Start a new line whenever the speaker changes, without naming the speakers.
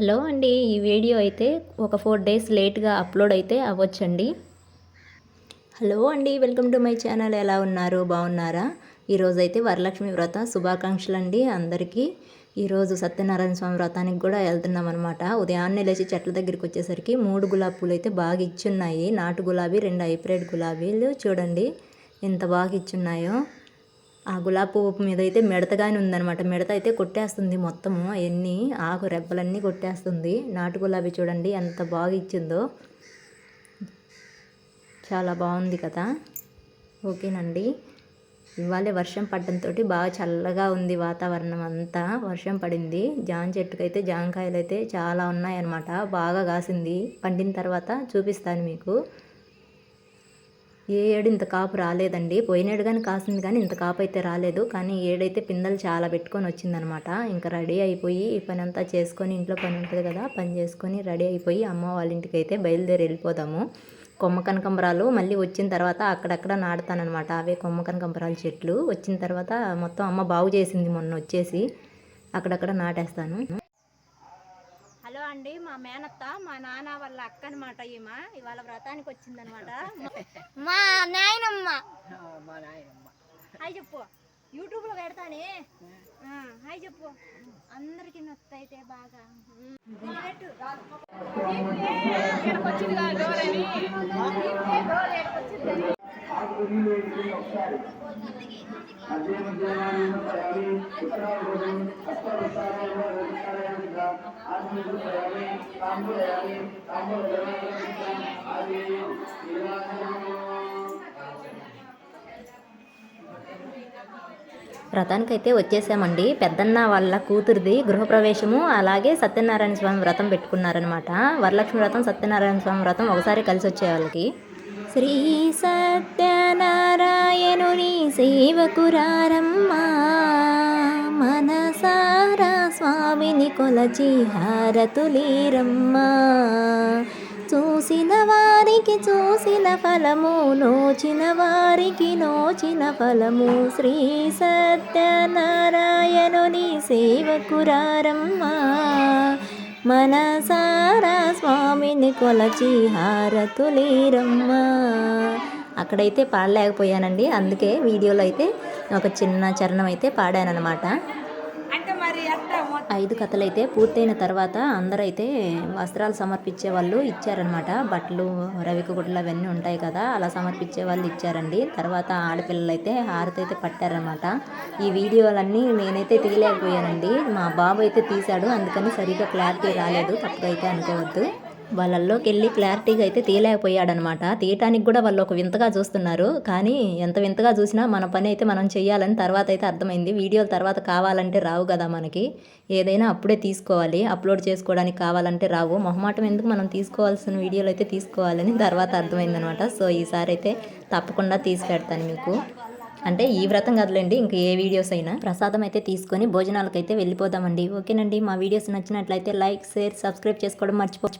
Hello అండి ఈ video అయితే ఒక ఫోర్ డేస్ లేట్గా అప్లోడ్ అయితే అవ్వచ్చండి. హలో అండి వెల్కమ్ టు మై ఛానల్. ఎలా ఉన్నారు? బాగున్నారా? ఈరోజు అయితే వరలక్ష్మి వ్రత శుభాకాంక్షలు అండి అందరికీ ఈరోజు సత్యనారాయణ స్వామి వ్రతానికి కూడా వెళ్తున్నాం అనమాట ఉదయాన్నే లేచి చెట్ల దగ్గరికి వచ్చేసరికి మూడు గులాబీ పూలు అయితే బాగా ఇచ్చున్నాయి. నాటు గులాబీ రెండు హైబ్రిడ్ గులాబీలు. చూడండి ఎంత బాగా ఇచ్చున్నాయో. ఆ గులాబీ పువ్వు మీద అయితే మిడతగానే ఉందనమాట మిడత అయితే కొట్టేస్తుంది మొత్తము అవన్నీ ఆకు రెబ్బలన్నీ కొట్టేస్తుంది. నాటు గులాబీ చూడండి ఎంత బాగా ఇచ్చిందో. చాలా బాగుంది కదా. ఓకేనండి. ఇవాళే వర్షం పడడంతో బాగా చల్లగా ఉంది వాతావరణం అంతా. వర్షం పడింది. జాన్ చెట్టుకైతే జాంకాయలు అయితే చాలా ఉన్నాయన్నమాట. బాగా కాసింది. పండిన తర్వాత చూపిస్తాను మీకు. ఏ ఏడు ఇంత కాపు రాలేదండి. పోయినేడు కానీ కాసింది కానీ ఇంత కాపు అయితే రాలేదు. కానీ ఏడైతే పిందెలు చాలా పెట్టుకొని వచ్చిందనమాట. ఇంకా రెడీ అయిపోయి ఈ పని అంతా చేసుకొని ఇంట్లో పని ఉంటుంది కదా పని చేసుకొని రెడీ అయిపోయి అమ్మ వాళ్ళ ఇంటికి అయితే బయలుదేరి వెళ్ళిపోదాము. కొమ్మ కనకంబరాలు మళ్ళీ వచ్చిన తర్వాత అక్కడక్కడ నాడతానమాట అవే కొమ్మ కనకంబరాలు చెట్లు. వచ్చిన తర్వాత మొత్తం అమ్మ బాగు చేసింది మొన్న వచ్చేసి. అక్కడక్కడ నాటేస్తాను.
మేనత్త మా నాన్న వాళ్ళ అక్క అనమాట ఈమె. ఇవాళ వ్రతానికి వచ్చిందనమాట. మా నాయనమ్మ. హాయ్ చెప్పు. యూట్యూబ్లో పెడతానే. ఆ, హాయ్ చెప్పు. అందరికి నొత్తైతే బాగా. కాదు డోలని.
వ్రతానికైతే వచ్చేసామండి. పెద్దన్న వాళ్ళ కూతురిది గృహప్రవేశము అలాగే సత్యనారాయణ స్వామి వ్రతం పెట్టుకున్నారనమాట వరలక్ష్మి వ్రతం సత్యనారాయణ స్వామి వ్రతం ఒకసారి కలిసి వచ్చే వాళ్ళకి. శ్రీ సత్యనారాయణుని సేవకురారమ్మా. స్వామిని కొలచి హారతులీరమ్మా. చూసిన వారికి చూసిన ఫలము నోచిన వారికి నోచిన ఫలము. శ్రీ సత్యనారాయణుని సేవకురారమ్మా. మనసారా స్వామిని కొలచి హారతులీరమ్మా. అక్కడైతే పాడలేకపోయానండి అందుకే వీడియోలో అయితే ఒక చిన్న చరణం అయితే పాడానన్నమాట
అంటే మరి అట్ట మొత్తం
ఐదు కథలు అయితే పూర్తయిన తర్వాత అందరైతే వస్త్రాలు సమర్పించే వాళ్ళు ఇచ్చారనమాట బట్టలు రవిక గుడ్లు అవన్నీ ఉంటాయి కదా అలా సమర్పించే వాళ్ళు ఇచ్చారండి. తర్వాత ఆడపిల్లలు అయితే హారతి అయితే పట్టారనమాట ఈ వీడియోలన్నీ నేనైతే తీయలేకపోయానండి. మా బాబు అయితే తీశాడు అందుకని సరిగ్గా క్లారిటీ రాలేదు తప్పుగా అయితే అనుకోవద్దు. వాళ్ళల్లోకి వెళ్ళి క్లారిటీగా అయితే తీయలేకపోయాడనమాట. తీయటానికి కూడా వాళ్ళు ఒక వింతగా చూస్తున్నారు. కానీ ఎంత వింతగా చూసినా మన పని అయితే మనం చేయాలని తర్వాత అయితే అర్థమైంది. వీడియోల తర్వాత కావాలంటే రావు కదా మనకి. ఏదైనా అప్పుడే తీసుకోవాలి. అప్లోడ్ చేసుకోవడానికి కావాలంటే రావు. మొహమాటం ఎందుకు మనం తీసుకోవాల్సిన వీడియోలు అయితే తీసుకోవాలని తర్వాత అర్థమైందనమాట. సో ఈసారి అయితే తప్పకుండా తీసుకెడతాను మీకు. అంటే ఈ వ్రతం కదలండి ఇంక ఏ వీడియోస్ అయినా. ప్రసాదం అయితే తీసుకొని భోజనాలకైతే వెళ్ళిపోదామండి. ఓకేనండి. మా వీడియోస్ నచ్చినట్లయితే లైక్ షేర్ సబ్స్క్రైబ్ చేసుకోవడం మర్చిపో